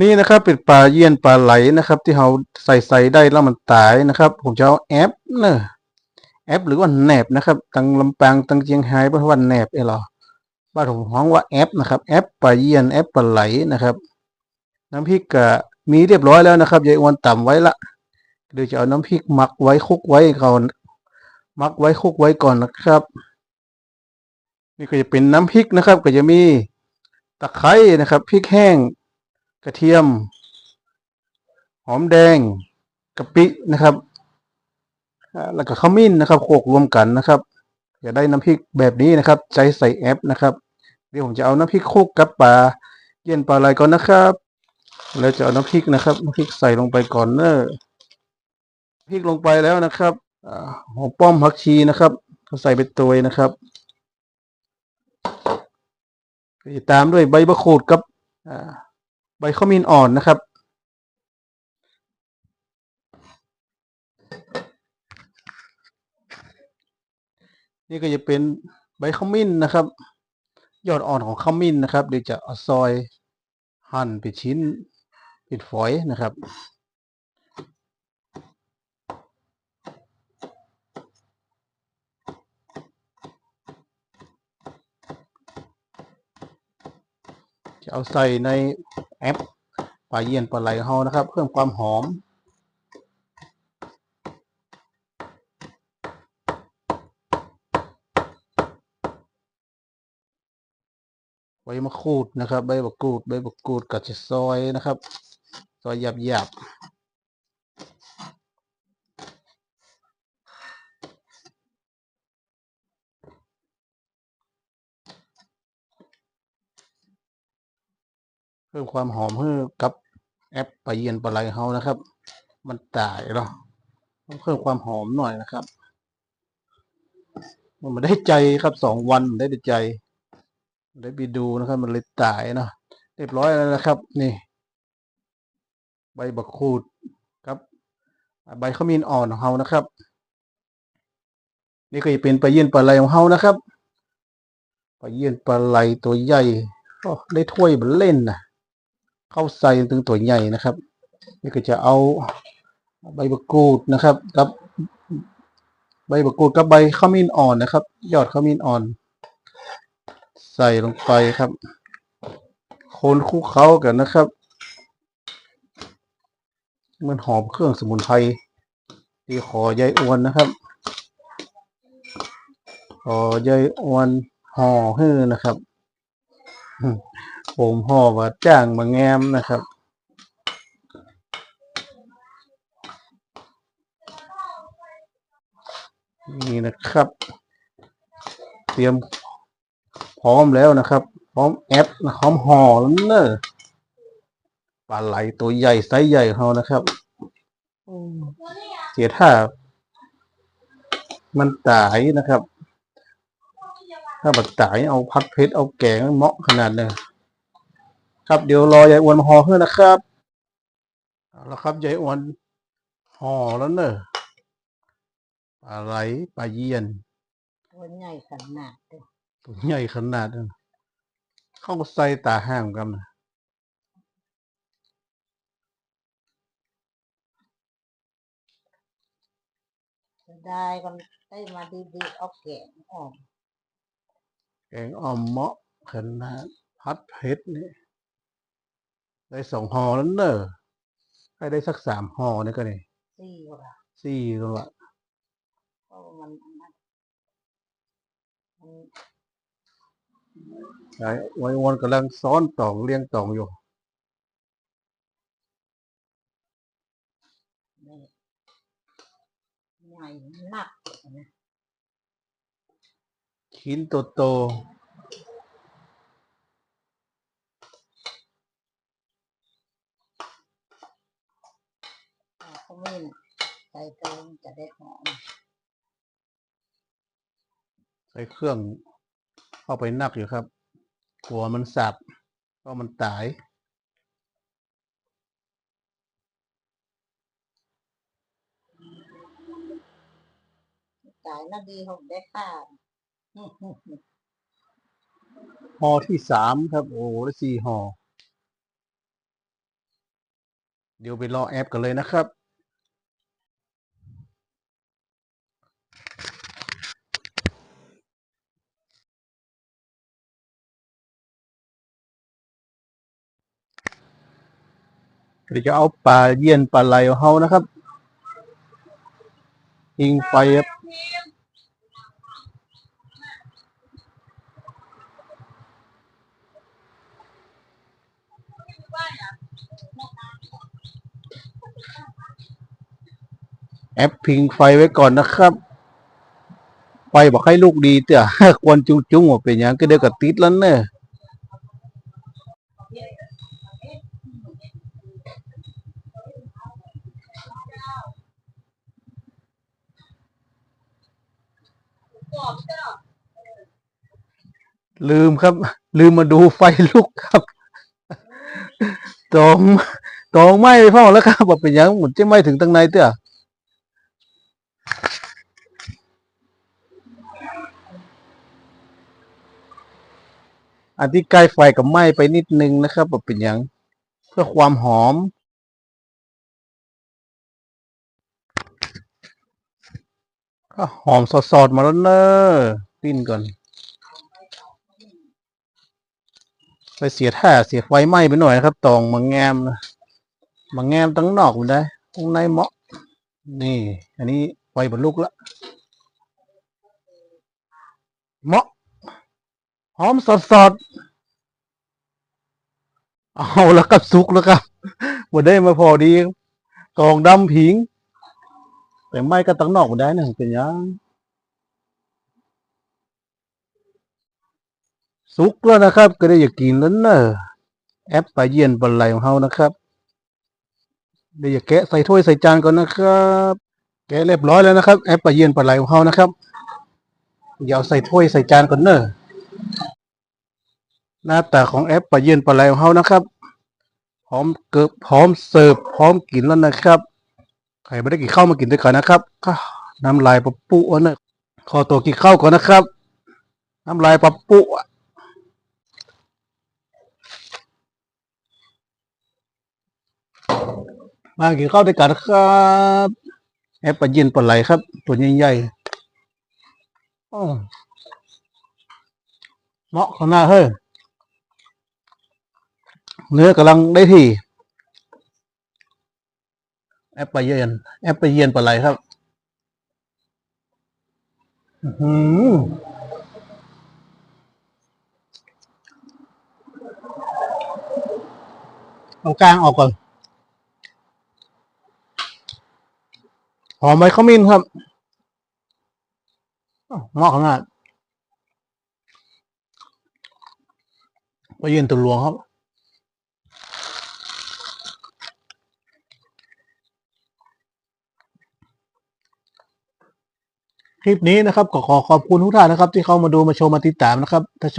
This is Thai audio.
นี่นะครับเป็นปลาเยี่ยนปลาไหลนะครับ ที่เราใส่ใส่ได้แล้วมันตายนะครับ ผมจะเอาแอปเนอะแอปหรือว่าแหนบนะครับตังลำปางตังเชียงไฮ้เพราะว่าแหนบเอหรอบ้านผมฮ้องว่าแอปนะครับแอปปลาเยี่ยนแอปปลาไหลนะครับ น้ำพริกก็มีเรียบร้อยแล้วนะครับยายอวนต่ำไว้ละเดี๋ยวจะเอาน้ำพริกหมักไว้คลุกไว้ก่อนหมักไว้คลุกไว้ก่อนนะครับ นี่ก็จะเป็นน้ำพริกนะครับ ก็จะมีตะไคร้นะครับพริกแห้ง กระเทียม หอมแดงกะปินะครับแล้วก็ขมิ้นนะครับโขลกรวมกันนะครับจะได้น้ำพริกแบบนี้นะครับใจใส่แอปนะครับ เดี๋ยวผมจะเอาน้ำพริกคลุกกับปลาเย็นปลาอะไรก่อนนะครับ แล้วจะเอาน้ำพริกนะครับน้ำพริกใส่ลงไปก่อนเนอะพริกลงไปแล้วนะครับอหอมป้อมผักชีนะครับก็ใส่ไปตัวนะครับตามด้วยใบมะกรูดกับ ใบข้าวมีนอ่อนนะครับ นี่ก็จะเป็นใบข้าวมิ้นนะครับ ยอดอ่อนของข้าวมิ้นนะครับ เดี๋ยวจะเอาซอยหั่นเป็นชิ้นเป็นฝอยนะครับจะเอาใส่ใน แอปปลาเยี่ยนปลาไหลของเฮานะครับ เพิ่มความหอม ใบมะกรูดนะครับ ใบมะกรูดใบมะกรูดกับซอยนะครับ ซอยหยาบๆ พิ่มความหอมให้กับแอปปลาเยียนปลาไหลเรานะครับ มันตายเนาะต้องเพิ่มความหอมหน่อยนะครับ มันไม่ได้ใจครับสองวันได้ใจ ได้ไปดูนะครับ มันเลยตายเนาะเรียบร้อยแล้วนะครับ นี่ ใบบักคูดครับใบขมิ้นอ่อนของเรานะครับ นี่ก็จะเป็นปลาเยียนปลาไหลของเรานะครับปลาเยียนปลาไหลตัวใหญ่ก็ได้ถ้วยมันเล่นนะ เข้าใส่ถึงตัวใหญ่นะครับ นี่ก็จะเอาใบบักกูดนะครับกับใบบักกูดกับใบขมิ้นอ่อนนะครับ ยอดขมิ้นอ่อน ใส่ลงไปครับคนคลุกเคล้ากันนะครับ มันหอมเครื่องสมุนไพรที่ขอยายอวนนะครับขอยายอวนห่อฮื้อนะครับ ผมห่อว่าจ้างมาแงมนะครับ นี่นะครับ เตรียมพร้อมแล้วนะครับ พร้อมแอปพร้อมห่อแล้วเนอะปลาไหลตัวใหญ่ไซส์ใหญ่ของเรานะครับเสียท่ามันตายนะครับ ถ้าบัดตายเอาพัดเพชรเอาแกงเหมาะขนาดเลย ครับเดี๋ยวรอยายอ้วนมาห่อเพื่อนะครับเอาละครับยายอ้วนห่อแล้วเนอะปลาไหลปลาเยี่ยนตัวใหญ่ขนาดเด้อตัวใหญ่ขนาดนั้นเข้าใส่ตาห้างกันนะจะได้ก็ได้มาดีๆเอาแกงออกแกงอ่อมเมาะขนาดพัดเพชรนี่ ได้สองห่อแล้วเนอะให้ได้สักสามห่อนี่ก็นี่ซี่ว่ะสี่ตัวละเพราะว่ามันอันนั้นมันไอ้ไว้วันกำลังซ้อนตองเลี้ยงตองอยู่ไม่ใหญ่หนักนะชิ้นโตโต เอาข มิ้นใส่เติมจะได้หอม ใส่เครื่องเข้าไปนักอยู่ครับ กลัวมันสับก็มันตายจ่ายนาดีผมได้ค่าห่อที่สามครับ โอ้โหได้สี่ห่อเดี๋ยวไปรอแอปกันเลยนะครับ เดี๋ยวจะเอาปลาเยี่ยนปลาไหลของเขานะครับอิงไฟครับแอปพิงไฟไว้ก่อนนะครับ ไฟบอกให้ลูกดีเถอะควนจุ้งๆออกเป็นอย่างก็เดี๋ยวก็ติดแล้วเนอะ ลืมครับ ลืมมาดูไฟลุกครับตองตองไหม้ไปพ่อแล้วครับบอกเป็นอย่างหมดจะไหม้ถึงตั้งในเถอะอันที่ใกล้ไฟกับไหม้ไปนิดนึงนะครับแบบเป็นอย่างเพื่อความหอม ก็หอมสดๆมาแล้วเนอะปิ้นก่อน ไปเสียท่าเสียไฟไหม้ไปหน่อยนะครับตองมาแงมนะมาแงมตั้งนอกมันได้ตรงในเหมาะ นี่ อันนี้ไฟบรรลุกละเหมาะหอมสดสดๆเอาแล้วกับสุกแล้วครับบ่ได้มาพอดีกองดำผิง แต่ไม่ก็ตั้งนอกบ่ได้นะเป็นหยังสุกแล้วนะครับ ก็ได้อยากกินแล้วเนอะแอปปลาเยียนปลาไหลของเฮานะครับเดี๋ยวอย่าแกะใส่ถ้วยใส่จานก่อนนะครับ แกะเรียบร้อยแล้วนะครับ แอปปลาเยียนปลาไหลของเฮานะครับอย่าเอาใส่ถ้วยใส่จานก่อนเนอะหน้าตาของแอปปลาเยือนปลาไหลของเขานะครับ พร้อมเกิบพร้อมเสิร์ฟพร้อมกินแล้วนะครับ ใครไม่ได้กินข้าวมากินด้วยกันนะครับน้ำลายปะปุอะเนอะขอตัวกินข้าวก่อนนะครับ น้ำลายปะปุอะมากินข้าวด้วยกันนะครับแอปปลาเยือนปลาไหลครับ ตัวใหญ่ๆอ้อเหมาะขนาดเฮ้ยเนื้อกำลังได้ที่ แอปปเยียนแอปปลาเยียนปลาไหลครับอือหือเอากลางออกก่อน หอมใบขมิ้นครับอ้าวเหมาะขนาดปเยียนตัวหลวงครับ คลิปนี้นะครับก็ขอขอบคุณทุกท่านนะครับ ที่เข้ามาดูมาชมมาติดตามนะครับถ้าชอบ